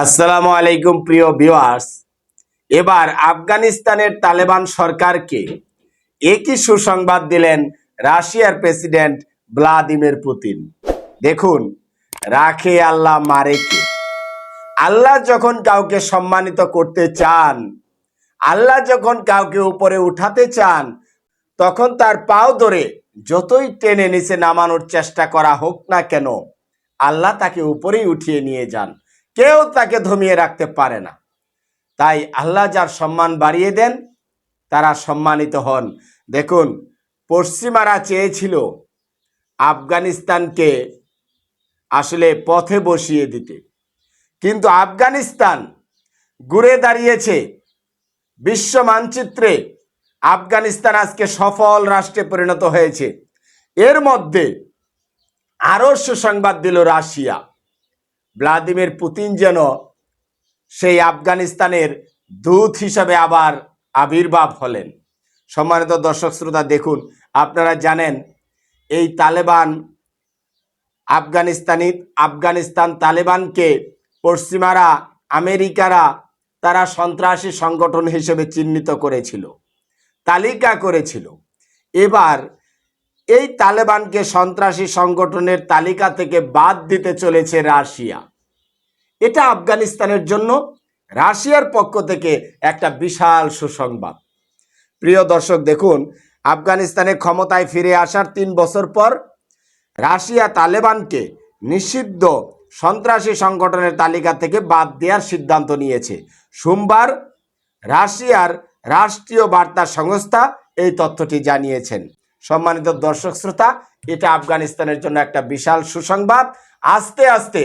আসসালামু আলাইকুম, প্রিয় ভিউয়ার্স। এবার আফগানিস্তানের তালেবান সরকারকে একই সুসংবাদ দিলেন রাশিয়ার প্রেসিডেন্ট ভ্লাদিমির পুতিন। দেখুন, রাখে আল্লাহ মারে কে? আল্লাহ যখন কাউকে সম্মানিত করতে চান, আল্লাহ যখন কাউকে উপরে উঠাতে চান, তখন তার পাও ধরে যতই টেনে নিচে নামানোর চেষ্টা করা হোক না কেন, আল্লাহ তাকে উপরেই উঠিয়ে নিয়ে যান। কেউ তাকে ধমিয়ে রাখতে পারে না। তাই আল্লাহ যার সম্মান বাড়িয়ে দেন, তারা সম্মানিত হন। দেখুন, পশ্চিমারা চেয়েছিল আফগানিস্তানকে আসলে পথে বসিয়ে দিতে। কিন্তু আফগানিস্তান ঘুরে দাঁড়িয়েছে বিশ্ব মানচিত্রে। আফগানিস্তান আজকে সফল রাষ্ট্রে পরিণত হয়েছে। এর মধ্যে আরও সুসংবাদ দিল রাশিয়া। ভ্লাদিমির পুতিন যেন সেই আফগানিস্তানের দূত হিসাবে আবার আবির্ভাব হলেন। সম্মানিত দর্শক শ্রোতা, দেখুন, আপনারা জানেন, এই তালেবান আফগানিস্তানি, আফগানিস্তান তালেবানকে পশ্চিমারা, আমেরিকারা, তারা সন্ত্রাসী সংগঠন হিসেবে চিহ্নিত করেছিল, তালিকা করেছিল। এবার এই তালেবানকে সন্ত্রাসী সংগঠনের তালিকা থেকে বাদ দিতে চলেছে রাশিয়া। এটা আফগানিস্তানের জন্য রাশিয়ার পক্ষ থেকে একটা বিশাল সুসংবাদ। প্রিয় দর্শক, দেখুন, আফগানিস্তানে ক্ষমতায় ফিরে আসার তিন বছর পর রাশিয়া তালেবানকে নিষিদ্ধ সন্ত্রাসী সংগঠনের তালিকা থেকে বাদ দেওয়ার সিদ্ধান্ত নিয়েছে। সোমবার রাশিয়ার রাষ্ট্রীয় বার্তা সংস্থা এই তথ্যটি জানিয়েছেন। সম্মানিত দর্শক শ্রোতা, এটা আফগানিস্তানের জন্য একটা বিশাল সুসংবাদ। আস্তে আস্তে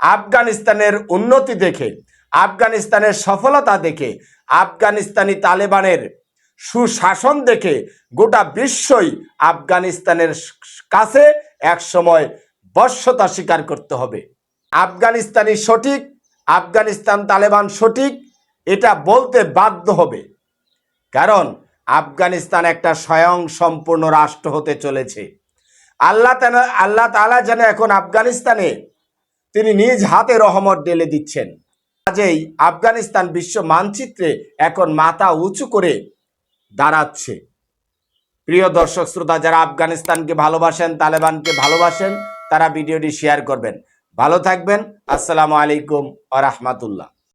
আফগানিস্তানের উন্নতি দেখে, আফগানিস্তানের সফলতা দেখে, আফগানিস্তানি তালেবানের সুশাসন দেখে গোটা বিশ্বই আফগানিস্তানের কাছে এক সময় বর্ষতা স্বীকার করতে হবে। আফগানিস্তানি সঠিক, আফগানিস্তান তালেবান সঠিক, এটা বলতে বাধ্য হবে। কারণ আফগানিস্তান একটা স্বয়ং সম্পূর্ণ রাষ্ট্র হতে চলেছে। আল্লাহ আল্লাহ তালা যেন এখন আফগানিস্তানে তিনি নিজ হাতে রহমত ঢেলে দিচ্ছেন। কাজেই আফগানিস্তান বিশ্ব মানচিত্রে এখন মাথা উঁচু করে দাঁড়াচ্ছে। প্রিয় দর্শক, শ্রোতা, যারা আফগানিস্তানকে ভালোবাসেন, তালেবানকে ভালোবাসেন, তারা ভিডিওটি শেয়ার করবেন। ভালো থাকবেন। আসসালামু আলাইকুম আ রহমাতুল্লাহ।